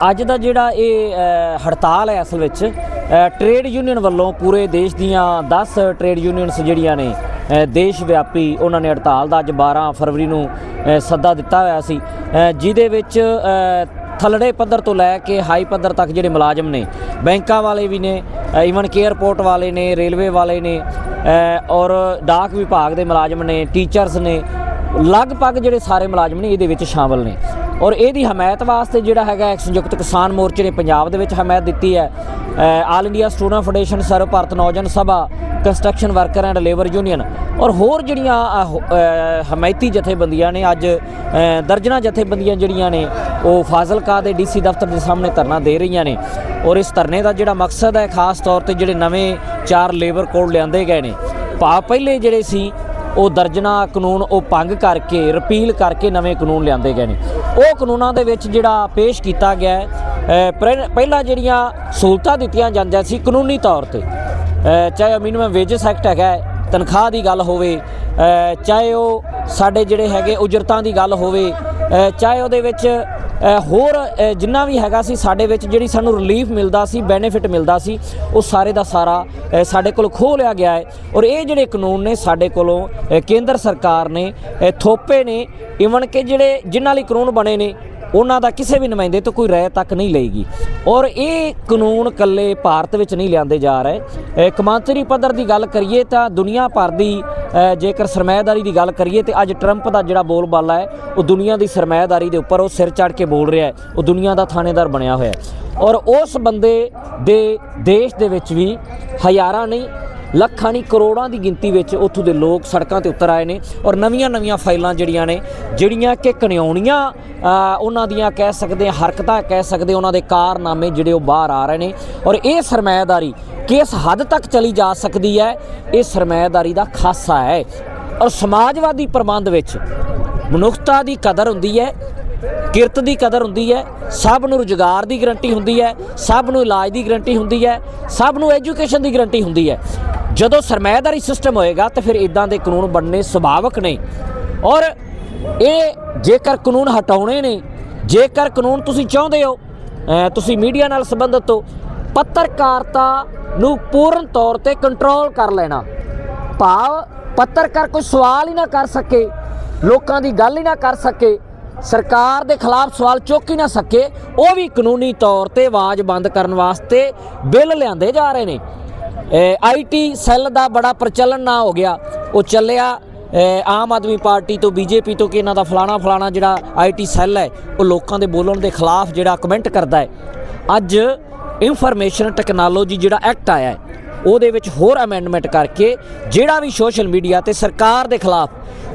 ਅੱਜ ਦਾ ਜਿਹੜਾ ਇਹ ਹੜਤਾਲ ਹੈ ਅਸਲ ਵਿੱਚ ਅ, ਟ੍ਰੇਡ ਯੂਨੀਅਨ ਵੱਲੋਂ ਪੂਰੇ ਦੇਸ਼ ਦੀਆਂ 10 ਟ੍ਰੇਡ ਯੂਨੀਅਨਸ ਜਿਹੜੀਆਂ ਨੇ ਦੇਸ਼ ਵਿਆਪੀ ਉਹਨਾਂ ਨੇ ਹੜਤਾਲ ਦਾ ਅੱਜ 12 ਫਰਵਰੀ ਨੂੰ ਸੱਦਾ ਦਿੱਤਾ ਹੋਇਆ ਸੀ। ਜਿਹਦੇ ਵਿੱਚ ਥੱਲੜੇ ਪੱਧਰ ਤੋਂ ਲੈ ਕੇ ਹਾਈ ਪੱਧਰ ਤੱਕ ਜਿਹੜੇ ਮੁਲਾਜ਼ਮ ਨੇ ਬੈਂਕਾਂ ਵਾਲੇ ਵੀ ਨੇ ਈਵਨ ਕਿ 에ਅਰਪੋਰਟ ਵਾਲੇ ਨੇ ਰੇਲਵੇ ਵਾਲੇ ਨੇ ਔਰ ਡਾਕ ਵਿਭਾਗ ਦੇ ਮੁਲਾਜ਼ਮ ਨੇ ਟੀਚਰਸ ਨੇ ਲਗਭਗ ਜਿਹੜੇ ਸਾਰੇ ਮੁਲਾਜ਼ਮ ਨੇ ਇਹਦੇ ਵਿੱਚ ਸ਼ਾਮਲ ਨੇ। ਔਰ ਇਹਦੀ ਹਮਾਇਤ ਵਾਸਤੇ ਜਿਹੜਾ ਹੈਗਾ ਇੱਕ ਸੰਯੁਕਤ ਕਿਸਾਨ ਮੋਰਚੇ ਨੇ ਪੰਜਾਬ ਦੇ ਵਿੱਚ ਹਮਾਇਤ ਦਿੱਤੀ ਹੈ। All India student federation Sarv Bharat Naujawan Sabha construction worker and labour union ਔਰ ਹੋਰ ਜਿਹੜੀਆਂ ਹਮਾਇਤੀ ਜਥੇਬੰਦੀਆਂ ਨੇ ਅੱਜ ਅ, ਦਰਜਨਾਂ ਜਥੇਬੰਦੀਆਂ ਜਿਹੜੀਆਂ ਨੇ ਉਹ ਫਾਜ਼ਿਲਕਾ ਦੇ ਡੀਸੀ ਦਫ਼ਤਰ ਦੇ ਸਾਹਮਣੇ ਧਰਨਾ ਦੇ ਰਹੀਆਂ ਨੇ ਔਰ ਇਸ ਧਰਨੇ ਦਾ ਜਿਹੜਾ ਮਕਸਦ ਹੈ ਖਾਸ ਤੌਰ ਤੇ ਜਿਹੜੇ ਨਵੇਂ ਚਾਰ ਲੇਬਰ ਕੋਡ ਲਿਆਂਦੇ ਗਏ ਨੇ। ਭਾ ਪਹਿਲੇ ਜਿਹੜੇ ਸੀ ਉਹ ਦਰਜਨਾ ਕਾਨੂੰਨ ਉਹ ਭੰਗ ਕਰਕੇ ਰਿਪੀਲ ਕਰਕੇ ਨਵੇਂ ਕਾਨੂੰਨ ਲਿਆਂਦੇ ਗਏ ਨੇ। ਉਹ ਕਾਨੂੰਨਾਂ ਦੇ ਵਿੱਚ ਜਿਹੜਾ ਪੇਸ਼ ਕੀਤਾ ਗਿਆ ਹੈ, ਪਹਿ- ਪਹਿਲਾਂ ਜਿਹੜੀਆਂ ਸਹੂਲਤਾਂ ਦਿੱਤੀਆਂ ਜਾਂਦੀਆਂ ਸੀ ਕਾਨੂੰਨੀ ਤੌਰ ਤੇ ਅ, ਚਾਹੇ ਮਿਨੀਮਮ ਵੇਜਸ ਐਕਟ ਹੈਗਾ ਤਨਖਾਹ ਦੀ ਗੱਲ ਹੋਵੇ ਚਾਹੇ ਉਹ ਸਾਡੇ ਜਿਹੜੇ ਹੈਗੇ ਉਜਰਤਾਂ ਦੀ ਗੱਲ ਹੋਵੇ ਚਾਹੇ ਉਹਦੇ ਵਿੱਚ ਹੋਰ ਜਿੰਨਾ ਵੀ ਹੈਗਾ ਸੀ ਸਾਡੇ ਵਿੱਚ ਜਿਹੜੀ ਸਾਨੂੰ ਰਿਲੀਫ ਮਿਲਦਾ ਸੀ ਬੈਨੀਫਿਟ ਮਿਲਦਾ ਸੀ, ਉਹ ਸਾਰੇ ਦਾ ਸਾਰਾ ਸਾਡੇ ਕੋਲ ਖੋਹ ਲਿਆ ਗਿਆ ਹੈ। ਔਰ ਇਹ ਜਿਹੜੇ ਕਾਨੂੰਨ ਨੇ ਸਾਡੇ ਕੋਲੋਂ ਕੇਂਦਰ ਸਰਕਾਰ ਨੇ ਥੋਪੇ ਨੇ, ਇਵਨ ਕਿ ਜਿਹੜੇ, ਜਿਨ੍ਹਾਂ ਲਈ ਕਾਨੂੰਨ ਬਣੇ ਨੇ ਉਹਨਾਂ ਦਾ ਕਿਸੇ ਵੀ ਨੁਮਾਇੰਦੇ ਤੋਂ ਕੋਈ ਰਾਏ ਤੱਕ ਨਹੀਂ ਲਏਗੀ। ਔਰ ਇਹ ਕਾਨੂੰਨ ਕੱਲੇ ਭਾਰਤ ਵਿੱਚ ਨਹੀਂ ਲਿਆਂਦੇ ਜਾ ਰਹੇ। ਕਮਾਂਤਰੀ ਪੱਧਰ ਦੀ ਗੱਲ ਕਰੀਏ ਤਾਂ ਦੁਨੀਆ ਭਰ ਦੀ ਜੇਕਰ ਸਰਮਾਇਦਾਰੀ ਦੀ ਗੱਲ ਕਰੀਏ ਤੇ ਅੱਜ ਟਰੰਪ ਦਾ ਜਿਹੜਾ ਬੋਲਬਾਲਾ ਹੈ, ਉਹ ਦੁਨੀਆ ਦੀ ਸਰਮਾਇਦਾਰੀ ਦੇ ਉੱਪਰ ਉਹ ਸਿਰ ਚੜ ਕੇ ਬੋਲ ਰਿਹਾ ਹੈ। ਉਹ ਦੁਨੀਆ ਦਾ ਥਾਣੇਦਾਰ ਬਣਿਆ ਹੋਇਆ ਹੈ। ਔਰ ਉਸ ਬੰਦੇ ਦੇ ਦੇਸ਼ ਦੇ ਵਿੱਚ ਵੀ ਹਜ਼ਾਰਾਂ ਨਹੀਂ ਲੱਖਾਂ ਨਹੀਂ, ਕਰੋੜਾਂ ਦੀ ਗਿਣਤੀ ਵਿੱਚ ਉੱਥੋਂ ਦੇ ਲੋਕ ਸੜਕਾਂ ਤੇ ਉਤਰ ਆਏ ਨੇ ਔਰ ਨਵੀਆਂ-ਨਵੀਆਂ ਫਾਈਲਾਂ ਜਿਹੜੀਆਂ ਨੇ, ਜਿਹੜੀਆਂ ਕਿ ਕਣਿਆਉਣੀਆਂ ਉਹਨਾਂ ਦੀਆਂ ਕਹਿ ਸਕਦੇ ਹਰਕਤਾਂ ਕਹਿ ਸਕਦੇ ਉਹਨਾਂ ਦੇ ਕਾਰਨਾਮੇ ਜਿਹੜੇ ਉਹ ਬਾਹਰ ਆ ਰਹੇ ਨੇ ਔਰ ਇਹ ਸਰਮਾਇਦਾਰੀ ਕਿਸ ਹੱਦ ਤੱਕ ਚਲੀ ਜਾ ਸਕਦੀ ਹੈ? ਇਹ ਸਰਮਾਇਦਾਰੀ ਦਾ ਖਾਸਾ ਹੈ ਔਰ ਸਮਾਜਵਾਦੀ ਪ੍ਰਬੰਧ ਵਿੱਚ ਮਨੁੱਖਤਾ ਦੀ ਕਦਰ ਹੁੰਦੀ ਹੈ ਕਿਰਤ ਦੀ ਕਦਰ ਹੁੰਦੀ ਹੈ, ਸਭ ਨੂੰ ਰੁਜ਼ਗਾਰ ਦੀ ਗਰੰਟੀ ਹੁੰਦੀ ਹੈ, ਸਭ ਨੂੰ ਇਲਾਜ ਦੀ ਗਰੰਟੀ ਹੁੰਦੀ ਹੈ, ਸਭ ਨੂੰ ਐਜੂਕੇਸ਼ਨ ਦੀ ਗਰੰਟੀ ਹੁੰਦੀ ਹੈ। ਜਦੋਂ ਸਰਮਾਇਦਾਰੀ ਸਿਸਟਮ ਹੋਏਗਾ ਤਾਂ ਫਿਰ ਇਦਾਂ ਦੇ ਕਾਨੂੰਨ ਬਣਨੇ ਸੁਭਾਵਕ ਨੇ। ਔਰ ਇਹ ਜੇਕਰ ਕਾਨੂੰਨ ਹਟਾਉਣੇ ਨੇ, ਜੇਕਰ ਕਾਨੂੰਨ ਤੁਸੀਂ ਚਾਹੁੰਦੇ ਹੋ ਤੁਸੀਂ ਮੀਡੀਆ ਨਾਲ ਸੰਬੰਧਿਤ ਹੋ, ਪੱਤਰਕਾਰਤਾ ਨੂੰ ਪੂਰਨ ਤੌਰ ਤੇ ਕੰਟਰੋਲ ਕਰ ਲੈਣਾ। ਭਾਵ ਪੱਤਰਕਾਰ ਕੋਈ ਸਵਾਲ ਹੀ ਨਾ ਕਰ ਸਕੇ, ਲੋਕਾਂ ਦੀ ਗੱਲ ਹੀ ਨਾ ਕਰ ਸਕੇ ਸਰਕਾਰ ਦੇ ਖਿਲਾਫ ਸਵਾਲ ਚੁੱਕ ਹੀ ਨਾ ਸਕੇ। ਉਹ ਵੀ ਕਾਨੂੰਨੀ ਤੌਰ ਤੇ ਆਵਾਜ਼ ਬੰਦ ਕਰਨ ਵਾਸਤੇ ਬਿੱਲ ਲਿਆਂਦੇ ਜਾ ਰਹੇ ਨੇ। ਆਈਟੀ ਸੈੱਲ ਦਾ ਬੜਾ ਪ੍ਰਚਲਨ ਨਾ ਹੋ ਗਿਆ। ਉਹ ਚੱਲਿਆ। ਆਮ ਆਦਮੀ ਪਾਰਟੀ ਤੋਂ ਬੀਜੇਪੀ ਤੋਂ ਕਿ ਇਹਨਾਂ ਦਾ ਫਲਾਣਾ ਫਲਾਣਾ ਜਿਹੜਾ ਆਈਟੀ ਸੈੱਲ ਹੈ, ਉਹ ਲੋਕਾਂ ਦੇ ਬੋਲਣ ਦੇ ਖਿਲਾਫ ਜਿਹੜਾ ਕਮੈਂਟ ਕਰਦਾ ਹੈ। ਅੱਜ ਇਨਫੋਰਮੇਸ਼ਨ ਟੈਕਨੋਲੋਜੀ ਜਿਹੜਾ ਐਕਟ ਆਇਆ ਹੈ, ਉਹਦੇ ਵਿੱਚ ਹੋਰ ਅਮੈਂਡਮੈਂਟ ਕਰਕੇ ਜਿਹੜਾ ਵੀ ਸੋਸ਼ਲ ਮੀਡੀਆ ਤੇ ਸਰਕਾਰ ਦੇ ਖਿਲਾਫ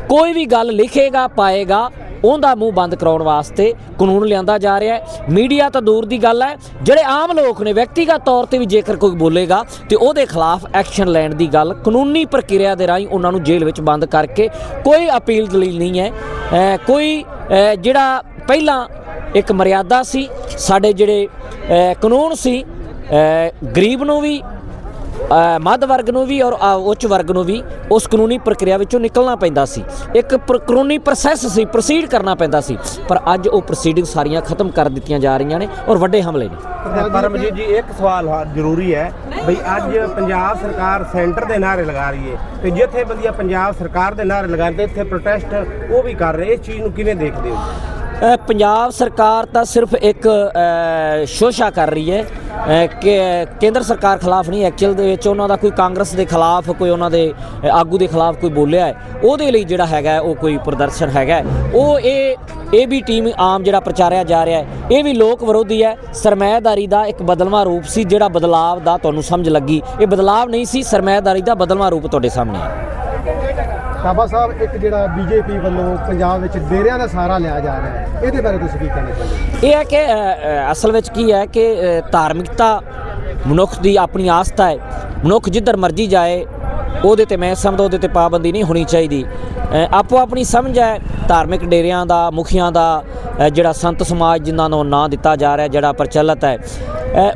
ਕੋਈ ਵੀ ਗੱਲ ਲਿਖੇਗਾ, ਪਾਏਗਾ ਉਹਦਾ ਮੂੰਹ ਬੰਦ ਕਰਾਉਣ ਵਾਸਤੇ ਕਾਨੂੰਨ ਲਿਆਂਦਾ ਜਾ ਰਿਹਾ ਹੈ। ਮੀਡੀਆ ਤਾਂ ਦੂਰ ਦੀ ਗੱਲ ਹੈ, ਜਿਹੜੇ ਆਮ ਲੋਕ ਨੇ, ਵਿਅਕਤੀਗਤ ਤੌਰ ਤੇ ਵੀ ਜੇਕਰ ਕੋਈ ਬੋਲੇਗਾ, ਤੇ ਉਹਦੇ ਖਿਲਾਫ ਐਕਸ਼ਨ ਲੈਣ ਦੀ ਗੱਲ ਕਾਨੂੰਨੀ ਪ੍ਰਕਿਰਿਆ ਦੇ ਰਾਹੀਂ ਉਹਨਾਂ ਨੂੰ ਜੇਲ੍ਹ ਵਿੱਚ ਬੰਦ ਕਰਕੇ ਕੋਈ ਅਪੀਲ ਦਲੀਲ ਨਹੀਂ ਹੈ। ਕੋਈ ਜਿਹੜਾ ਪਹਿਲਾਂ ਇੱਕ ਮਰਿਆਦਾ ਸੀ, ਸਾਡੇ ਜਿਹੜੇ ਕਾਨੂੰਨ ਸੀ ਗਰੀਬ ਨੂੰ ਵੀ ਮੱਧ ਵਰਗ ਨੂੰ ਵੀ ਔਰ ਉੱਚ ਵਰਗ ਨੂੰ ਵੀ ਉਸ ਕਾਨੂੰਨੀ ਪ੍ਰਕਿਰਿਆ ਵਿੱਚੋਂ ਨਿਕਲਣਾ ਪੈਂਦਾ ਸੀ। ਇੱਕ ਪ੍ਰ- ਕਾਨੂੰਨੀ ਪ੍ਰੋਸੈਸ ਸੀ ਪ੍ਰੋਸੀਡ ਕਰਨਾ ਪੈਂਦਾ ਸੀ। ਪਰ ਅੱਜ ਉਹ ਪ੍ਰੋਸੀਡਿੰਗ ਸਾਰੀਆਂ ਖਤਮ ਕਰ ਦਿੱਤੀਆਂ ਜਾ ਰਹੀਆਂ ਨੇ ਔਰ ਵੱਡੇ ਹਮਲੇ ਨੇ। ਪਰਮਜੀਤ ਜੀ, ਇੱਕ ਸਵਾਲ ਹਾ- ਜ਼ਰੂਰੀ ਹੈ ਬਈ ਅੱਜ ਪੰਜਾਬ ਸਰਕਾਰ ਸੈਂਟਰ ਦੇ ਨਾਰੇ ਲਗਾ ਰਹੀ ਹੈ ਤੇ ਜਿੱਥੇ ਬੰਦੀਆਂ ਪੰਜਾਬ ਸਰਕਾਰ ਦੇ ਨਾਰੇ ਲਗਾਉਂਦੇ ਇੱਥੇ ਪ੍ਰੋਟੈਸਟ ਉਹ ਵੀ ਕਰ ਰਹੇ ਇਸ ਚੀਜ਼ ਨੂੰ ਕਿਵੇਂ ਦੇਖਦੇ ਹੋ? ਪੰਜਾਬ ਸਰਕਾਰ ਤਾਂ ਸਿਰਫ ਇੱਕ ਸ਼ੋਸ਼ਾ ਕਰ ਰਹੀ ਹੈ। ਕਿ, ਕੇਂਦਰ ਸਰਕਾਰ ਖਿਲਾਫ ਨਹੀਂ, ਐਕਚੁਅਲ ਦੇ ਵਿੱਚ ਉਹਨਾਂ ਦਾ ਕੋਈ ਕਾਂਗਰਸ ਦੇ ਖਿਲਾਫ, ਕੋਈ ਉਹਨਾਂ ਦੇ ਆਗੂ ਦੇ ਖਿਲਾਫ ਕੋਈ ਬੋਲਿਆ ਹੈ। ਉਹਦੇ ਲਈ ਜਿਹੜਾ ਹੈਗਾ ਉਹ ਕੋਈ ਪ੍ਰਦਰਸ਼ਨ ਹੈਗਾ ਉਹ ਇਹ ਇਹ ਵੀ ਟੀਮ ਆਮ ਜਿਹੜਾ ਪ੍ਰਚਾਰਿਆ ਜਾ ਰਿਹਾ ਹੈ, ਇਹ ਵੀ ਲੋਕ ਵਿਰੋਧੀ ਹੈ। ਸਰਮਾਇਦਾਰੀ ਦਾ ਇੱਕ ਬਦਲਵਾਂ ਰੂਪ ਸੀ, ਜਿਹੜਾ ਬਦਲਾਵ ਦਾ ਤੁਹਾਨੂੰ ਸਮਝ ਲੱਗੀ। ਇਹ ਬਦਲਾਵ ਨਹੀਂ ਸੀ ਸਰਮਾਇਦਾਰੀ ਦਾ ਬਦਲਵਾਂ ਰੂਪ ਤੁਹਾਡੇ ਸਾਹਮਣੇ ਹੈ। ਕਾਬਾ ਸਾਹਿਬ, ਇੱਕ ਜਿਹੜਾ ਬੀਜੇਪੀ ਵੱਲੋਂ ਪੰਜਾਬ ਵਿੱਚ ਡੇਰਿਆਂ ਦਾ ਸਹਾਰਾ ਲਿਆ ਜਾ ਰਿਹਾ ਹੈ, ਇਹਦੇ ਬਾਰੇ ਤੁਸੀਂ ਕੀ ਕਹਿਣਾ ਚਾਹੁੰਦੇ ਇਹ ਹੈ ਕਿ ਅਸਲ ਵਿੱਚ ਕੀ ਹੈ ਕਿ ਧਾਰਮਿਕਤਾ ਮਨੁੱਖ ਦੀ ਆਪਣੀ ਆਸਥਾ ਹੈ। ਮਨੁੱਖ ਜਿੱਧਰ ਮਰਜ਼ੀ ਜਾਏ, ਉਹਦੇ ਤੇ ਮੈਂ ਸਮਝਦਾ, ਉਹਦੇ ਤੇ ਪਾਬੰਦੀ ਨਹੀਂ ਹੋਣੀ ਚਾਹੀਦੀ। ਆਪੋ ਆਪਣੀ ਸਮਝ ਹੈ, ਧਾਰਮਿਕ ਡੇਰਿਆਂ ਦਾ, ਮੁਖੀਆਂ ਦਾ ਜਿਹੜਾ ਸੰਤ ਸਮਾਜ ਜਿਨ੍ਹਾਂ ਨੂੰ ਨਾਂ ਦਿੱਤਾ ਜਾ ਰਿਹਾ, ਜਿਹੜਾ ਪ੍ਰਚਲਿਤ ਹੈ।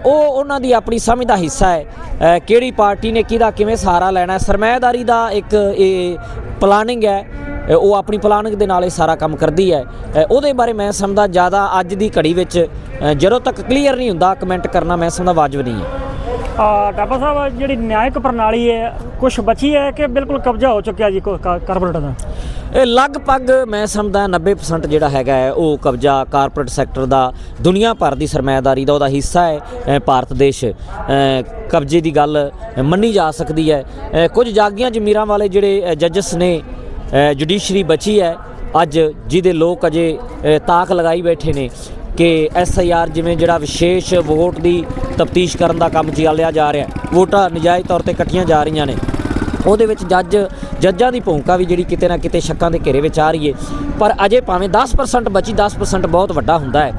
ਉਹ ਉਹਨਾਂ ਦੀ ਆਪਣੀ ਸਮਝ ਦਾ ਹਿੱਸਾ ਹੈ। ਕਿਹੜੀ ਪਾਰਟੀ ਨੇ ਕਿਹਦਾ ਕਿਵੇਂ ਸਹਾਰਾ ਲੈਣਾ ਹੈ ਸਰਮਾਇਦਾਰੀ ਦਾ ਇੱਕ, ਇਹ ਪਲਾਨਿੰਗ ਹੈ। ਉਹ ਆਪਣੀ ਪਲਾਨਿੰਗ ਦੇ ਨਾਲ ਇਹ ਸਾਰਾ ਕੰਮ ਕਰਦੀ ਹੈ। ਉਹਦੇ ਬਾਰੇ ਮੈਂ ਸਮਝਦਾ, ਜ਼ਿਆਦਾ ਅੱਜ ਦੀ ਘੜੀ ਵਿੱਚ ਜਦੋਂ ਤੱਕ ਕਲੀਅਰ ਨਹੀਂ ਹੁੰਦਾ ਕਮੈਂਟ ਕਰਨਾ ਮੈਂ ਸਮਝਦਾ ਵਾਜਬ ਨਹੀਂ ਹੈ। ਡਾਬਾ ਸਾਹਿਬ ਜਿਹੜੀ ਨਿਆਇਕ ਪ੍ਰਣਾਲੀ ਹੈ ਕੁਝ ਬਚੀ ਹੈ ਕਿ ਬਿਲਕੁਲ ਕਬਜ਼ਾ ਹੋ ਚੁੱਕਿਆ ਜੀ ਕਾਰਪੋਰੇਟ ਦਾ? ਇਹ ਲਗਭਗ ਮੈਂ ਸਮਝਦਾ 90% ਜਿਹੜਾ ਹੈਗਾ ਹੈ, ਉਹ ਕਬਜ਼ਾ ਕਾਰਪੋਰੇਟ ਸੈਕਟਰ ਦਾ, ਦੁਨੀਆ ਭਰ ਦੀ ਸਰਮਾਇਦਾਰੀ ਦਾ ਉਹਦਾ ਹਿੱਸਾ ਹੈ ਭਾਰਤ ਦੇਸ਼। ਕਬਜ਼ੇ ਦੀ ਗੱਲ ਮੰਨੀ ਜਾ ਸਕਦੀ ਹੈ। ਕੁਝ ਜਾਗੀਆਂ ਜ਼ਮੀਰਾਂ ਵਾਲੇ ਜਿਹੜੇ ਜੱਜਸ ਨੇ ਜੁਡੀਸ਼ਰੀ ਬਚੀ ਹੈ, ਅੱਜ ਜਿਹਦੇ ਲੋਕ ਅਜੇ ਤਾਕ ਲਗਾਈ ਬੈਠੇ ਨੇ। ਕਿ ਐਸ ਆਈ ਆਰ ਜਿਵੇਂ ਜਿਹੜਾ ਵਿਸ਼ੇਸ਼ ਵੋਟ ਦੀ ਤਫਤੀਸ਼ ਕਰਨ ਦਾ ਕੰਮ ਚੱਲਿਆ ਜਾ ਰਿਹਾ ਵੋਟਾਂ ਨਜਾਇਜ਼ ਤੌਰ ਤੇ ਕੱਟੀਆਂ ਜਾ ਰਹੀਆਂ ਨੇ। ਉਹਦੇ ਵਿੱਚ ਜੱਜ ਜੱਜਾਂ ਦੀ ਭੂਮਿਕਾ ਵੀ ਜਿਹੜੀ ਕਿਤੇ ਨਾ ਕਿਤੇ ਸ਼ੱਕਾਂ ਦੇ ਘੇਰੇ ਵਿੱਚ ਆ ਰਹੀ ਹੈ। ਪਰ ਅਜੇ ਭਾਵੇਂ 10% ਬਚੀ 10% ਬਹੁਤ ਵੱਡਾ ਹੁੰਦਾ ਹੈ।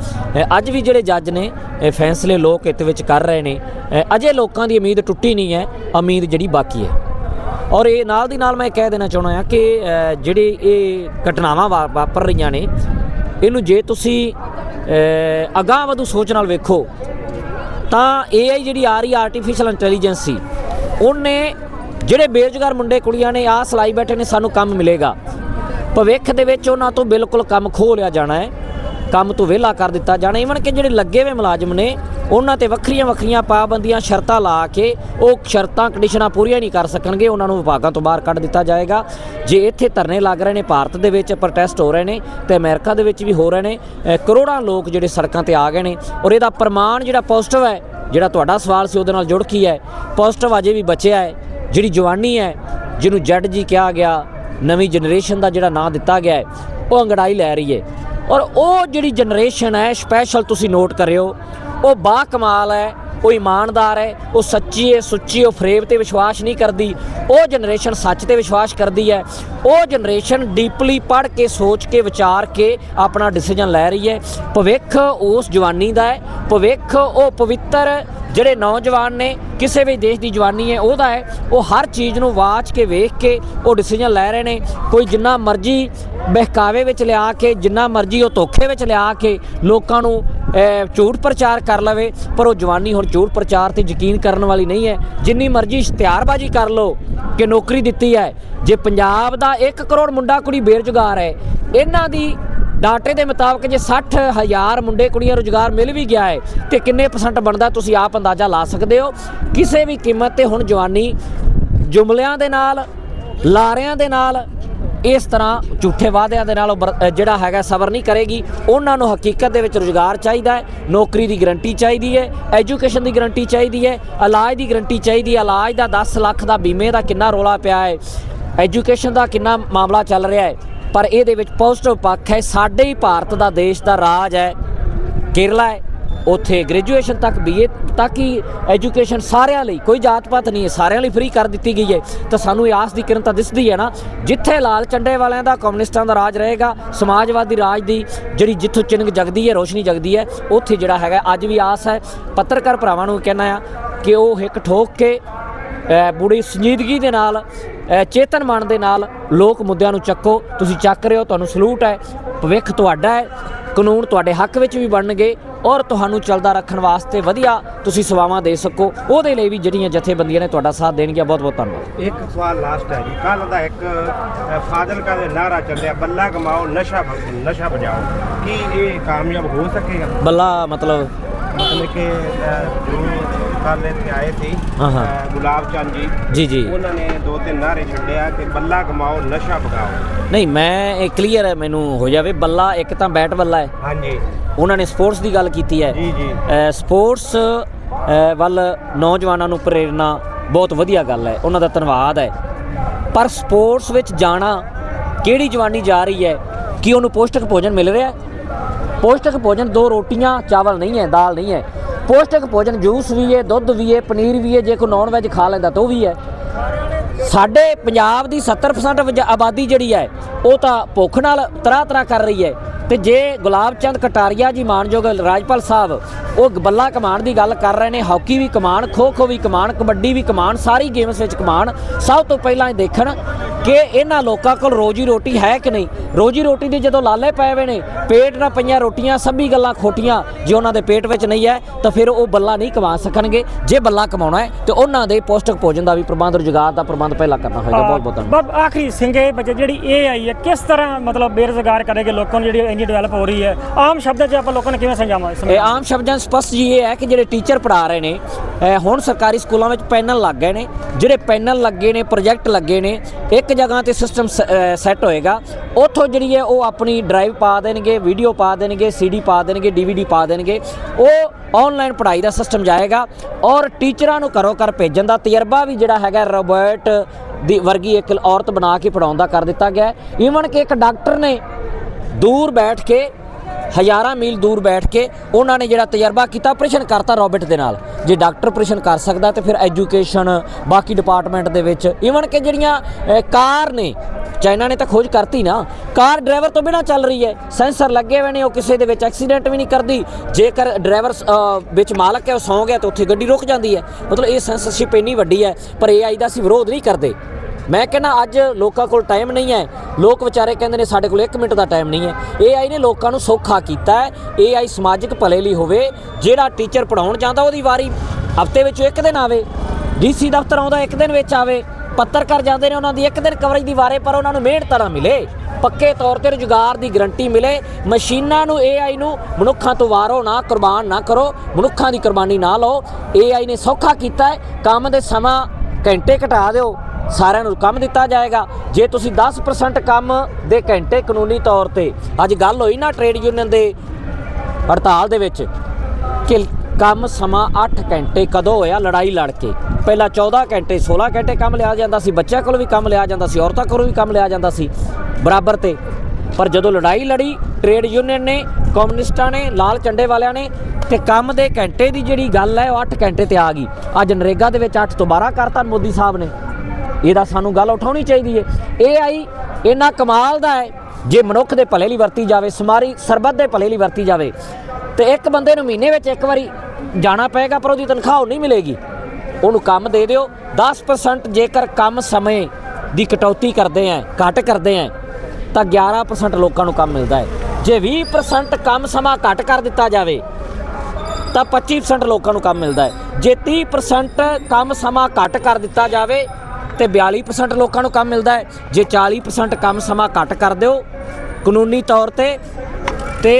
ਅੱਜ ਵੀ ਜਿਹੜੇ ਜੱਜ ਨੇ ਫੈਸਲੇ ਲੋਕ ਹਿੱਤ ਵਿੱਚ ਕਰ ਰਹੇ ਨੇ। ਅਜੇ ਲੋਕਾਂ ਦੀ ਉਮੀਦ ਟੁੱਟੀ ਨਹੀਂ ਹੈ ਉਮੀਦ ਜਿਹੜੀ ਬਾਕੀ ਹੈ। ਔਰ ਇਹ ਨਾਲ ਦੀ ਨਾਲ ਮੈਂ ਕਹਿ ਦੇਣਾ ਚਾਹੁੰਦਾ ਹਾਂ ਕਿ ਅ, ਜਿਹੜੇ ਇਹ ਘਟਨਾਵਾਂ ਵਾ- ਵਾਪਰ ਰਹੀਆਂ ਨੇ ਇਹਨੂੰ ਜੇ ਤੁਸੀਂ ਅਗਾਂਹ ਵਧੂ ਸੋਚ ਨਾਲ ਵੇਖੋ। ਤਾਂ AI ਜਿਹੜੀ ਆ ਰਹੀ ਆਰਟੀਫੀਸ਼ੀਅਲ ਇੰਟੈਲੀਜੈਂਸ ਸੀ, ਉਹਨੇ ਜਿਹੜੇ ਬੇਰੁਜ਼ਗਾਰ ਮੁੰਡੇ ਕੁੜੀਆਂ ਨੇ ਆਸ ਲਾਈ ਬੈਠੇ ਨੇ, ਸਾਨੂੰ ਕੰਮ ਮਿਲੇਗਾ। ਭਵਿੱਖ ਦੇ ਵਿੱਚ ਉਹਨਾਂ ਤੋਂ ਬਿਲਕੁਲ ਕੰਮ ਖੋਹ ਲਿਆ ਜਾਣਾ ਹੈ, ਕੰਮ ਤੋਂ ਵਿਹਲਾ ਕਰ ਦਿੱਤਾ ਜਾਣਾ ਈਵਨ ਕਿ ਜਿਹੜੇ ਲੱਗੇ ਹੋਏ ਮੁਲਾਜ਼ਮ ਨੇ ਉਹਨਾਂ ਤੇ ਵੱਖਰੀਆਂ ਵੱਖਰੀਆਂ ਪਾਬੰਦੀਆਂ ਸ਼ਰਤਾਂ ਲਾ ਕੇ ਉਹ ਸ਼ਰਤਾਂ ਕੰਡੀਸ਼ਨਾਂ ਪੂਰੀਆਂ ਨਹੀਂ ਕਰ ਸਕਣਗੇ। ਉਹਨਾਂ ਨੂੰ ਵਿਭਾਗਾਂ ਤੋਂ ਬਾਹਰ ਕੱਢ ਦਿੱਤਾ ਜਾਏਗਾ। ਜੇ ਇੱਥੇ ਧਰਨੇ ਲੱਗ ਰਹੇ ਨੇ, ਭਾਰਤ ਦੇ ਵਿੱਚ ਪ੍ਰੋਟੈਸਟ ਹੋ ਰਹੇ ਨੇ ਤੇ ਅਮਰੀਕਾ ਦੇ ਵਿੱਚ ਵੀ ਹੋ ਰਹੇ ਨੇ ਕਰੋੜਾਂ ਲੋਕ ਜਿਹੜੇ ਸੜਕਾਂ ਤੇ ਆ ਗਏ ਨੇ ਔਰ ਇਹਦਾ ਪ੍ਰਮਾਣ ਜਿਹੜਾ ਪੋਜ਼ਿਟਿਵ ਹੈ, ਜਿਹੜਾ ਤੁਹਾਡਾ ਸਵਾਲ ਸੀ ਉਹਦੇ ਨਾਲ ਜੁੜ ਕੀ ਹੈ? ਪੋਜ਼ਿਟਿਵ ਅਜੇ ਵੀ ਬਚਿਆ ਹੈ। ਜਿਹੜੀ ਜਵਾਨੀ ਹੈ, ਜਿਹਨੂੰ ਜੱਡ ਜੀ ਕਿਹਾ ਗਿਆ, ਨਵੀਂ ਜਨਰੇਸ਼ਨ ਦਾ ਜਿਹੜਾ ਨਾਂ ਦਿੱਤਾ ਗਿਆ ਹੈ, ਉਹ ਅੰਗੜਾਈ ਲੈ ਰਹੀ ਹੈ। ਔਰ ਉਹ ਜਿਹੜੀ ਜਨਰੇਸ਼ਨ ਹੈ ਸਪੈਸ਼ਲ ਤੁਸੀਂ ਨੋਟ ਕਰਿਓ, ਉਹ ਬਾ ਕਮਾਲ ਹੈ, ਉਹ ਇਮਾਨਦਾਰ ਹੈ, ਉਹ ਸੱਚੀ ਹੈ, ਸੁੱਚੀ ਉਹ ਫਰੇਬ ਤੇ ਵਿਸ਼ਵਾਸ ਨਹੀਂ ਕਰਦੀ। ਉਹ ਜਨਰੇਸ਼ਨ ਸੱਚ ਤੇ ਵਿਸ਼ਵਾਸ ਕਰਦੀ ਹੈ। ਉਹ ਜਨਰੇਸ਼ਨ ਡੀਪਲੀ ਪੜ੍ਹ ਕੇ, ਸੋਚ ਕੇ, ਵਿਚਾਰ ਕੇ ਆਪਣਾ ਡਿਸੀਜਨ ਲੈ ਰਹੀ ਹੈ। ਭਵਿੱਖ ਉਸ ਜਵਾਨੀ ਦਾ ਹੈ। ਭਵਿੱਖ ਉਹ ਪਵਿੱਤਰ ਜਿਹੜੇ ਨੌਜਵਾਨ ਨੇ, ਕਿਸੇ ਵੀ ਦੇਸ਼ ਦੀ ਜਵਾਨੀ ਹੈ, ਉਹਦਾ ਹੈ। ਉਹ ਹਰ ਚੀਜ਼ ਨੂੰ ਵਾਚ ਕੇ, ਵੇਖ ਕੇ ਉਹ ਡਿਸੀਜਨ ਲੈ ਰਹੇ ਨੇ। ਕੋਈ ਜਿੰਨਾ ਮਰਜ਼ੀ ਬਹਿਕਾਵੇ ਵਿੱਚ ਲਿਆ ਕੇ, ਜਿੰਨਾ ਮਰਜ਼ੀ ਉਹ ਧੋਖੇ ਵਿੱਚ ਲਿਆ ਕੇ ਲੋਕਾਂ ਨੂੰ ਝੂਠ ਪ੍ਰਚਾਰ ਕਰ ਲਵੇ, ਪਰ ਉਹ ਜਵਾਨੀ ਹੁਣ ਝੂਠ ਪ੍ਰਚਾਰ ਤੇ ਯਕੀਨ ਕਰਨ ਵਾਲੀ ਨਹੀਂ ਹੈ। ਜਿੰਨੀ ਮਰਜ਼ੀ ਇਸ਼ਤਿਹਾਰਬਾਜ਼ੀ ਕਰ ਲੋ ਕਿ ਨੌਕਰੀ ਦਿੱਤੀ ਹੈ। ਜੇ ਪੰਜਾਬ ਦਾ 1 ਕਰੋੜ ਮੁੰਡਾ ਕੁੜੀ ਬੇਰੁਜ਼ਗਾਰ ਹੈ, ਇਹਨਾਂ ਦੀ ਡਾਟੇ ਦੇ ਮੁਤਾਬਕ ਜੇ 60000 ਮੁੰਡੇ ਕੁੜੀਆਂ ਰੁਜ਼ਗਾਰ ਮਿਲ ਵੀ ਗਿਆ ਹੈ, ਤੇ ਕਿੰਨੇ ਪਰਸੈਂਟ ਬਣਦਾ ਤੁਸੀਂ ਆਪ ਅੰਦਾਜ਼ਾ ਲਾ ਸਕਦੇ ਹੋ? ਕਿਸੇ ਵੀ ਕੀਮਤ ਤੇ ਹੁਣ ਜਵਾਨੀ ਜੁਮਲਿਆਂ ਦੇ ਨਾਲ, ਲਾਰਿਆਂ ਦੇ ਨਾਲ ਇਸ ਤਰ੍ਹਾਂ ਝੂਠੇ ਵਾਅਦਿਆਂ ਦੇ ਨਾਲ ਉਹ ਜਿਹੜਾ ਹੈਗਾ ਸਬਰ ਨਹੀਂ ਕਰੇਗੀ। ਉਹਨਾਂ ਨੂੰ ਹਕੀਕਤ ਦੇ ਵਿੱਚ ਰੁਜ਼ਗਾਰ ਚਾਹੀਦਾ ਹੈ, ਨੌਕਰੀ ਦੀ ਗਰੰਟੀ ਚਾਹੀਦੀ ਹੈ, ਐਜੂਕੇਸ਼ਨ ਦੀ ਗਰੰਟੀ ਚਾਹੀਦੀ ਹੈ, ਇਲਾਜ ਦੀ ਗਰੰਟੀ ਚਾਹੀਦੀ ਹੈ। ਇਲਾਜ ਦਾ 10 ਲੱਖ ਦਾ ਬੀਮੇ ਦਾ ਕਿੰਨਾ ਰੋਲਾ ਪਿਆ ਹੈ, ਐਜੂਕੇਸ਼ਨ ਦਾ ਕਿੰਨਾ ਮਾਮਲਾ ਚੱਲ ਰਿਹਾ ਹੈ। ਪਰ ਇਹਦੇ ਵਿੱਚ ਪੋਜ਼ਿਟਿਵ ਪੱਖ ਹੈ, ਸਾਡੇ ਹੀ ਭਾਰਤ ਦਾ ਦੇਸ਼ ਦਾ ਰਾਜ ਹੈ, ਕੇਰਲਾ ਹੈ। ਉੱਥੇ ਗ੍ਰੈਜੂਏਸ਼ਨ ਤੱਕ ਬੀਏ ਤੱਕ ਹੀ ਐਜੂਕੇਸ਼ਨ ਸਾਰਿਆਂ ਲਈ ਕੋਈ ਜਾਤ ਪਾਤ ਨਹੀਂ ਹੈ ਸਾਰਿਆਂ ਲਈ ਫ੍ਰੀ ਕਰ ਦਿੱਤੀ ਗਈ ਹੈ। ਤਾਂ ਸਾਨੂੰ ਇਹ ਆਸ ਦੀ ਕਿਰਨ ਤਾਂ ਦਿਸਦੀ ਹੈ ਨਾ ਜਿੱਥੇ ਲਾਲ ਚੰਡੇ ਵਾਲਿਆਂ ਦਾ ਕਮਿਊਨਿਸਟਾਂ ਦਾ ਰਾਜ ਰਹੇਗਾ ਸਮਾਜਵਾਦੀ ਰਾਜ ਦੀ ਜਿਹੜੀ ਜਿੱਥੋਂ ਚਿੰਗ ਜਗਦੀ ਹੈ ਰੋਸ਼ਨੀ ਜਗਦੀ ਹੈ ਉੱਥੇ ਜਿਹੜਾ ਹੈਗਾ ਅੱਜ ਵੀ ਆਸ ਹੈ। ਪੱਤਰਕਾਰ ਭਰਾਵਾਂ ਨੂੰ ਕਹਿਣਾ ਆ ਕਿ ਉਹ ਇੱਕ ਠੋਕ ਕੇ ਅ, ਸੰਜੀਦਗੀ ਦੇ ਨਾਲ ਚੇਤਨ ਮਨ ਦੇ ਨਾਲ ਲੋਕ ਮੁੱਦਿਆਂ ਨੂੰ ਚੱਕੋ ਤੁਸੀਂ ਚੱਕ ਰਹੇ ਹੋ ਤੁਹਾਨੂੰ ਸਲੂਟ ਹੈ ਭਵਿੱਖ ਤੁਹਾਡਾ ਹੈ। ਕਾਨੂੰਨ ਤੁਹਾਡੇ ਹੱਕ ਵਿੱਚ ਵੀ ਬਣਨਗੇ ਔਰ ਤੁਹਾਨੂੰ ਚੱਲਦਾ ਰੱਖਣ ਵਾਸਤੇ ਵਧੀਆ ਤੁਸੀਂ ਸੇਵਾਵਾਂ ਦੇ ਸਕੋ। ਉਹਦੇ ਲਈ ਵੀ ਜਿਹੜੀਆਂ ਜਥੇਬੰਦੀਆਂ ਨੇ ਤੁਹਾਡਾ ਸਾਥ ਦੇਣਗੀਆਂ। ਬਹੁਤ ਬਹੁਤ ਧੰਨਵਾਦ। ਇੱਕ ਸਵਾਲ ਲਾਸਟ ਹੈ ਜੀ। ਕੱਲ ਦਾ ਇੱਕ ਫਾਜ਼ਿਲਕਾ ਦੇ ਨਾਰਾ ਚੱਲਿਆ ਬੱਲਾ ਕਮਾਓ ਨਸ਼ਾ ਨਸ਼ਾ ਬਜਾਓ ਕੀ ਇਹ ਕਾਮਯਾਬ ਹੋ ਸਕੇਗਾ? ਬੱਲਾ ਮਤਲਬ ਮਤਲਬ ਕਿ ਅ, ਜੋ ਕੱਲ ਇੱਥੇ ਆਏ ਸੀ। ਹਾਂ, ਹਾਂ। ਅ, ਗੁਲਾਬ ਚੰਦ ਜੀ। ਜੀ ਜੀ। ਉਹਨਾਂ ਨੇ ਦੋ ਤਿੰਨ ਨਾਰੇ ਛੱਡਿਆ ਕਿ ਬੱਲਾ ਕਮਾਓ ਨਸ਼ਾ ਭਗਾਓ। ਨਹੀਂ ਮੈਂ ਇਹ ਕਲੀਅਰ ਹੈ ਮੈਨੂੰ ਹੋ ਜਾਵੇ। ਬੱਲਾ ਇੱਕ ਤਾਂ ਬੈਟ ਬੱਲਾ ਹੈ। ਹਾਂਜੀ। ਉਹਨਾਂ ਨੇ ਸਪੋਰਟਸ ਦੀ ਗੱਲ ਕੀਤੀ ਹੈ। ਜੀ ਜੀ। ਅ, ਸਪੋਰਟਸ ਅ, ਵੱਲ ਨੌਜਵਾਨਾਂ ਨੂੰ ਪ੍ਰੇਰਣਾ ਬਹੁਤ ਵਧੀਆ ਗੱਲ ਹੈ। ਉਹਨਾਂ ਦਾ ਧੰਨਵਾਦ ਹੈ। ਪਰ ਸਪੋਰਟਸ ਵਿੱਚ ਜਾਣਾ ਕਿਹੜੀ ਜਵਾਨੀ ਜਾ ਰਹੀ ਹੈ? ਕੀ ਉਹਨੂੰ ਪੌਸ਼ਟਿਕ ਭੋਜਨ ਮਿਲ ਰਿਹਾ ਹੈ? ਪੌਸ਼ਟਿਕ ਭੋਜਨ ਦੋ ਰੋਟੀਆਂ, ਚਾਵਲ ਨਹੀਂ ਹੈ, ਦਾਲ ਨਹੀਂ ਹੈ। ਪੌਸ਼ਟਿਕ ਭੋਜਨ ਜੂਸ ਵੀ ਹੈ, ਦੁੱਧ ਵੀ ਹੈ, ਪਨੀਰ ਵੀ ਹੈ, ਜੇ ਕੋਈ ਨੌਨ ਵੈਜ ਖਾ ਲੈਂਦਾ ਤਾਂ ਉਹ ਵੀ ਹੈ। ਸਾਡੇ ਪੰਜਾਬ ਦੀ 70% ਆਬਾਦੀ ਜਿਹੜੀ ਹੈ, ਉਹ ਤਾਂ ਭੁੱਖ ਨਾਲ ਤਰਾ ਤਰਾ ਕਰ ਰਹੀ ਹੈ। ਤੇ ਜੇ ਗੁਲਾਬ ਚੰਦ ਕਟਾਰੀਆ ਜੀ ਮਾਨਯੋਗ ਰਾਜਪਾਲ ਸਾਹਿਬ, ਉਹ ਬੱਲਾ ਕਮਾਨ ਦੀ ਗੱਲ ਕਰ ਰਹੇ ਨੇ, ਹਾਕੀ ਵੀ ਕਮਾਨ ਖੋ ਖੋ ਵੀ ਕਮਾਨ, ਕਬੱਡੀ ਵੀ ਕਮਾਨ, ਸਾਰੀ ਗੇਮਸ ਵਿੱਚ ਕਮਾਨ, ਸਭ ਤੋਂ ਪਹਿਲਾਂ ਇਹ ਦੇਖਣ ਕਿ ਇਹਨਾਂ ਲੋਕਾਂ ਕੋਲ ਰੋਜੀ ਰੋਟੀ ਹੈ ਕਿ ਨਹੀਂ? ਰੋਜੀ ਰੋਟੀ ਦੇ ਜਦੋਂ ਲਾਲੇ ਪਏ ਹੋਏ ਨੇ ਪੇਟ ਨਾਲ ਪਈਆਂ ਰੋਟੀਆਂ ਸਭੀ ਗੱਲਾਂ ਖੋਟੀਆਂ ਜੇ ਉਹਨਾਂ ਦੇ ਪੇਟ ਵਿੱਚ ਨਹੀਂ ਹੈ ਤਾਂ ਫਿਰ ਉਹ ਬੱਲਾ ਨਹੀਂ ਕਮਾ ਸਕਣਗੇ। ਜੇ ਬੱਲਾ ਕਮਾਉਣਾ ਹੈ ਤੇ ਉਹਨਾਂ ਦੇ ਪੌਸ਼ਟਿਕ ਭੋਜਨ ਦਾ ਵੀ ਪ੍ਰਬੰਧ ਰੁਜ਼ਗਾਰ ਦਾ ਪ੍ਰਬੰਧ ਪਹਿਲਾਂ ਕਰਨਾ ਹੋਏਗਾ। ਬਹੁਤ ਬਹੁਤ ਧੰਨਵਾਦ। ਬਬ ਆਖਰੀ ਸਿੰਗੇ ਬੱਚੇ ਜਿਹੜੀ ਇਹ ਆਈ ਹੈ ਕਿਸ ਤਰ੍ਹਾਂ ਮਤਲਬ ਬੇਰੁਜ਼ਗਾਰ ਕਰੇਗੀ ਲੋਕਾਂ ਨੂੰ ਜਿਹੜੀ ਇੰਨੀ ਡਿਵੈਲਪ ਹੋ ਰਹੀ ਹੈ? ਆਮ ਸ਼ਬਦਾਂ 'ਚ ਆਪਾਂ ਲੋਕਾਂ ਨੂੰ ਕਿਵੇਂ ਸਮਝਾਵਾਂ ਇਹ ਆਮ ਸ਼ਬਦਾਂ 'ਚ ਸਪਸ਼ਟ ਜੀ ਇਹ ਹੈ ਕਿ ਜਿਹੜੇ ਟੀਚਰ ਪੜ੍ਹਾ ਰਹੇ ਨੇ ਹੁਣ ਸਰਕਾਰੀ ਸਕੂਲਾਂ ਵਿੱਚ ਪੈਨਲ ਲੱਗ ਗਏ ਨੇ। ਜਿਹੜੇ ਪੈਨਲ ਲੱਗੇ ਨੇ ਪ੍ਰੋਜੈਕਟ ਲੱਗੇ ਨੇ ਇੱਕ ਇੱਕ ਜਗ੍ਹਾ ਤੇ ਸਿਸਟਮ ਸੈੱਟ ਹੋਏਗਾ। ਉੱਥੋਂ ਜਿਹੜੀ ਹੈ ਉਹ ਆਪਣੀ ਡਰਾਈਵ ਪਾ ਦੇਣਗੇ ਵੀਡੀਓ ਪਾ ਦੇਣਗੇ ਸੀਡੀ ਪਾ ਦੇਣਗੇ ਡੀਵੀਡੀ ਪਾ ਦੇਣਗੇ। ਉਹ ਆਨਲਾਈਨ ਪੜ੍ਹਾਈ ਦਾ ਸਿਸਟਮ ਜਾਏਗਾ ਔਰ ਟੀਚਰਾਂ ਨੂੰ ਘਰੋਂ ਘਰ ਭੇਜਣ ਦਾ ਤਜਰਬਾ ਵੀ ਜਿਹੜਾ ਹੈਗਾ ਰੋਬੋਟ ਦੀ ਵਰਗੀ ਇੱਕ ਔਰਤ ਬਣਾ ਕੇ ਪੜਾਉਣ ਦਾ ਕਰ ਦਿੱਤਾ ਗਿਆ ਈਵਨ ਕਿ ਇੱਕ ਡਾਕਟਰ ਨੇ ਦੂਰ ਬੈਠ ਕੇ ਹਜ਼ਾਰਾਂ ਮੀਲ ਦੂਰ ਬੈਠ ਕੇ ਉਹਨਾਂ ਨੇ ਜਿਹੜਾ ਤਜਰਬਾ ਕੀਤਾ ਆਪਰੇਸ਼ਨ ਕਰਤਾ ਰੋਬੋਟ ਦੇ ਨਾਲ। ਜੇ ਡਾਕਟਰ ਆਪਰੇਸ਼ਨ ਕਰ ਸਕਦਾ ਤੇ ਫਿਰ ਐਜੂਕੇਸ਼ਨ ਬਾਕੀ ਡਿਪਾਰਟਮੈਂਟ ਦੇ ਵਿੱਚ। ਈਵਨ ਕਿ ਜਿਹੜੀਆਂ ਕਾਰ ਨੇ, ਚਾਈਨਾ ਨੇ ਤਾਂ ਖੋਜ ਕਰਤੀ ਨਾ, ਕਾਰ ਡਰਾਈਵਰ ਤੋਂ ਬਿਨਾ ਚੱਲ ਰਹੀ ਹੈ। ਸੈਂਸਰ ਲੱਗੇ ਹੋਏ ਨੇ, ਉਹ ਕਿਸੇ ਦੇ ਵਿੱਚ ਐਕਸੀਡੈਂਟ ਵੀ ਨਹੀਂ ਕਰਦੀ। ਜੇਕਰ ਡਰਾਈਵਰ ਵਿੱਚ ਮਾਲਕ ਹੈ, ਉਹ ਸੌਂ ਗਿਆ ਤਾਂ ਉੱਥੇ ਗੱਡੀ ਰੁਕ ਜਾਂਦੀ ਹੈ। ਮਤਲਬ ਇਹ ਸੈਂਸਰਸ਼ਿਪ ਇੰਨੀ ਵੱਡੀ ਹੈ, ਪਰ ਏਆਈ ਦਾ ਅਸੀਂ ਵਿਰੋਧ ਨਹੀਂ ਕਰਦੇ। ਮੈਂ ਕਹਿੰਦਾ ਅੱਜ ਲੋਕਾਂ ਕੋਲ ਟਾਈਮ ਨਹੀਂ ਹੈ। ਲੋਕ ਵਿਚਾਰੇ ਕਹਿੰਦੇ ਨੇ ਸਾਡੇ ਕੋਲ 1 ਮਿੰਟ ਦਾ ਟਾਈਮ ਨਹੀਂ ਹੈ। AI ਨੇ ਲੋਕਾਂ ਨੂੰ ਸੌਖਾ ਕੀਤਾ ਹੈ। AI ਸਮਾਜਿਕ ਭਲੇ ਲਈ ਹੋਵੇ, ਜਿਹੜਾ ਟੀਚਰ ਪੜਾਉਣ ਜਾਂਦਾ ਉਹਦੀ ਵਾਰੀ ਹਫ਼ਤੇ ਵਿੱਚ ਇੱਕ ਦਿਨ ਆਵੇ ਡੀਸੀ ਦਫ਼ਤਰ ਆਉਂਦਾ ਇੱਕ ਦਿਨ ਵਿੱਚ ਆਵੇ, ਪੱਤਰਕਾਰ ਜਾਂਦੇ ਨੇ ਉਹਨਾਂ ਦੀ ਇੱਕ ਦਿਨ ਕਵਰੇਜ ਦੀ ਵਾਰੇ, ਪਰ ਉਹਨਾਂ ਨੂੰ ਮਿਹਨਤ ਨਾ ਮਿਲੇ। ਪੱਕੇ ਤੌਰ ਤੇ ਰੁਜ਼ਗਾਰ ਦੀ ਗਰੰਟੀ ਮਿਲੇ। ਮਸ਼ੀਨਾਂ ਨੂੰ AI ਨੂੰ ਮਨੁੱਖਾਂ ਤੋਂ ਵਾਰੋ ਨਾ, ਕੁਰਬਾਨ ਨਾ ਕਰੋ। ਮਨੁੱਖਾਂ ਦੀ ਕੁਰਬਾਨੀ ਨਾ ਲਓ। AI ਨੇ ਸੌਖਾ ਕੀਤਾ ਹੈ। ਕੰਮ ਦੇ ਸਮਾਂ ਘੰਟੇ ਘਟਾ ਦਿਓ। ਸਾਰਿਆਂ ਨੂੰ ਕੰਮ ਦਿੱਤਾ ਜਾਏਗਾ। ਜੇ ਤੁਸੀਂ 10% ਕੰਮ ਦੇ ਘੰਟੇ ਕਾਨੂੰਨੀ ਤੌਰ ਤੇ ਅੱਜ ਗੱਲ ਹੋਈ ਨਾ ਟ੍ਰੇਡ ਯੂਨੀਅਨ ਦੇ ਹੜਤਾਲ ਦੇ ਵਿੱਚ ਕਿ ਕੰਮ ਸਮਾਂ 8 ਘੰਟੇ ਕਦੋਂ ਹੋਇਆ ਲੜਾਈ ਲੜ ਕੇ। ਪਹਿਲਾਂ 14 ਘੰਟੇ 16 ਘੰਟੇ ਕੰਮ ਲਿਆ ਜਾਂਦਾ ਸੀ, ਬੱਚਿਆਂ ਕੋਲ ਵੀ ਕੰਮ ਲਿਆ ਜਾਂਦਾ ਸੀ, ਔਰਤਾਂ ਕੋਲ ਵੀ ਕੰਮ ਲਿਆ ਜਾਂਦਾ ਸੀ। ਬਰਾਬਰ ਤੇ। ਪਰ ਜਦੋਂ ਲੜਾਈ ਲੜੀ ਟ੍ਰੇਡ ਯੂਨੀਅਨ ਨੇ ਕਮਿਊਨਿਸਟਾਂ ਨੇ, ਲਾਲ ਝੰਡੇ ਵਾਲਿਆਂ ਨੇ, ਤੇ ਕੰਮ ਦੇ ਘੰਟੇ ਦੀ ਜਿਹੜੀ ਗੱਲ ਹੈ ਉਹ 8 ਘੰਟੇ ਤੇ ਆ ਗਈ। ਅੱਜ ਨਰੇਗਾ ਦੇ ਵਿੱਚ 8 ਤੋਂ 12 ਕਰਤਾ ਮੋਦੀ ਸਾਹਿਬ ਨੇ। ਇਹਦਾ ਸਾਨੂੰ ਗੱਲ ਉਠਾਉਣੀ ਚਾਹੀਦੀ ਹੈ ਇਹ ਆਈ, ਇੰਨਾ ਕਮਾਲ ਦਾ ਹੈ, ਜੇ ਮਨੁੱਖ ਦੇ ਭਲੇ ਲਈ ਵਰਤੀ ਜਾਵੇ, ਸਮਾਰੀ, ਸਰਬੱਤ ਦੇ ਭਲੇ ਲਈ ਵਰਤੀ ਜਾਵੇ, ਤੇ ਇੱਕ ਬੰਦੇ ਨੂੰ ਮਹੀਨੇ ਵਿੱਚ ਇੱਕ ਵਾਰੀ ਜਾਣਾ ਪਏਗਾ, ਪਰ ਉਹਦੀ ਤਨਖਾਹ ਉਹ ਨਹੀਂ ਮਿਲੇਗੀ। ਉਹਨੂੰ ਕੰਮ ਦੇ ਦਿਓ। 10% ਜੇਕਰ ਕੰਮ ਸਮੇਂ ਦੀ ਕਟੌਤੀ ਕਰਦੇ ਆ ਘੱਟ ਕਰਦੇ ਆ ਤਾਂ 11% ਲੋਕਾਂ ਨੂੰ ਕੰਮ ਮਿਲਦਾ ਹੈ। ਜੇ 20% ਕੰਮ ਸਮਾਂ ਘੱਟ ਕਰ ਦਿੱਤਾ ਜਾਵੇ, ਤਾਂ 25% ਲੋਕਾਂ ਨੂੰ ਕੰਮ ਮਿਲਦਾ ਹੈ। ਜੇ 30% ਕੰਮ ਸਮਾਂ ਘੱਟ ਕਰ ਦਿੱਤਾ ਜਾਵੇ ਤੇ 42% ਲੋਕਾਂ ਨੂੰ ਕੰਮ ਮਿਲਦਾ ਹੈ। ਜੇ 40% ਕੰਮ ਸਮਾਂ ਘੱਟ ਕਰ ਦਿਓ ਕਾਨੂੰਨੀ ਤੌਰ ਤੇ ਤੇ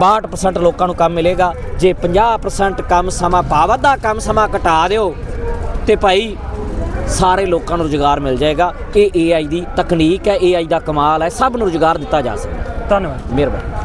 62% ਲੋਕਾਂ ਨੂੰ ਕੰਮ ਮਿਲੇਗਾ। ਜੇ 50% ਕੰਮ ਸਮਾਂ ਪਾਵਦਾ ਕੰਮ ਸਮਾਂ ਘਟਾ ਦਿਓ ਤੇ ਭਾਈ ਸਾਰੇ ਲੋਕਾਂ ਨੂੰ ਰੁਜ਼ਗਾਰ ਮਿਲ ਜਾਏਗਾ। ਇਹ AI ਦੀ ਤਕਨੀਕ ਹੈ AI ਦਾ ਕਮਾਲ ਹੈ ਸਭ ਨੂੰ ਰੁਜ਼ਗਾਰ ਦਿੱਤਾ ਜਾ ਸਕਦਾ। ਧੰਨਵਾਦ। ਮਿਹਰਬਾਨੀ।